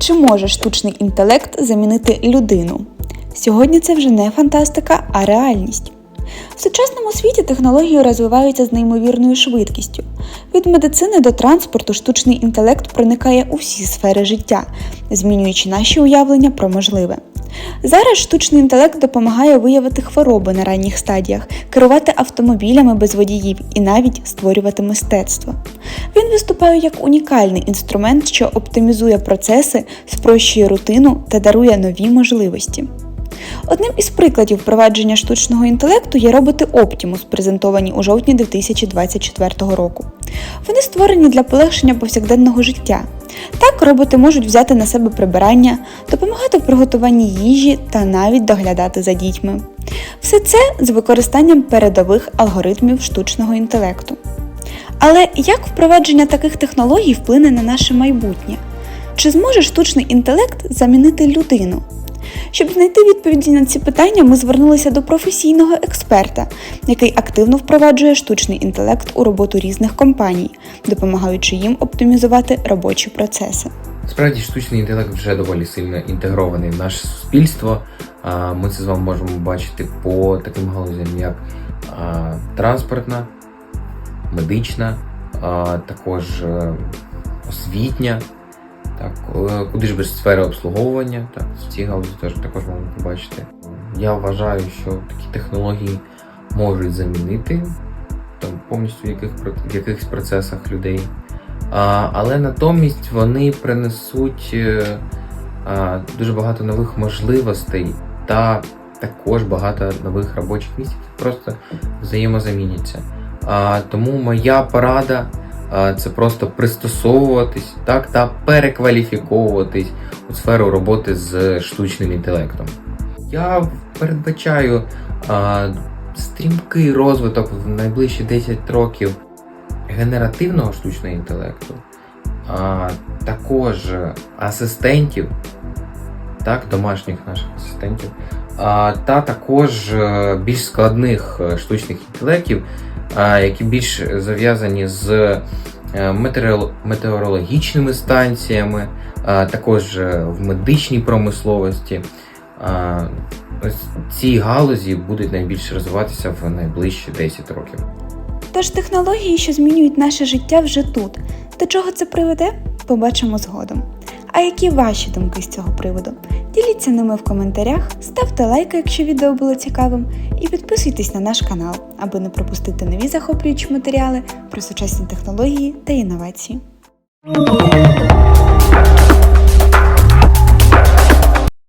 Чи може штучний інтелект замінити людину? Сьогодні це вже не фантастика, а реальність. В сучасному світі технології розвиваються з неймовірною швидкістю. Від медицини до транспорту штучний інтелект проникає у всі сфери життя, змінюючи наші уявлення про можливе. Зараз штучний інтелект допомагає виявити хвороби на ранніх стадіях, керувати автомобілями без водіїв і навіть створювати мистецтво. Він виступає як унікальний інструмент, що оптимізує процеси, спрощує рутину та дарує нові можливості. Одним із прикладів впровадження штучного інтелекту є роботи Optimus, презентовані у жовтні 2024 року. Вони створені для полегшення повсякденного життя. Так, роботи можуть взяти на себе прибирання, допомагати в приготуванні їжі та навіть доглядати за дітьми. Все це з використанням передових алгоритмів штучного інтелекту. Але як впровадження таких технологій вплине на наше майбутнє? Чи зможе штучний інтелект замінити людину? Щоб знайти відповіді на ці питання, ми звернулися до професійного експерта, який активно впроваджує штучний інтелект у роботу різних компаній, допомагаючи їм оптимізувати робочі процеси. Справді штучний інтелект вже доволі сильно інтегрований в наше суспільство. Ми це з вами можемо бачити по таким галузям, як транспортна, медична, також е, освітня, так, е, куди ж без сфери обслуговування. Так, в цій галузі теж також можна побачити. Я вважаю, що такі технології можуть замінити там, повністю в, яких, в якихось процесах людей. А, але натомість вони принесуть е, а, дуже багато нових можливостей та також багато нових робочих місць, просто взаємозаміняться. А, тому моя порада це просто пристосовуватись так, та перекваліфіковуватись у сферу роботи з штучним інтелектом. Я передбачаю а, стрімкий розвиток в найближчі 10 років генеративного штучного інтелекту, а також асистентів, так, домашніх наших асистентів, та також е, більш складних е, штучних інтелектів, які більш зав'язані з е, метеорологічними станціями, також е, в медичній промисловості. Ці галузі будуть найбільше розвиватися в найближчі 10 років. Тож технології, що змінюють наше життя вже тут. До чого це приведе, побачимо згодом. А які ваші думки з цього приводу? Діліться ними в коментарях, ставте лайки, якщо відео було цікавим, і підписуйтесь на наш канал, аби не пропустити нові захоплюючі матеріали про сучасні технології та інновації.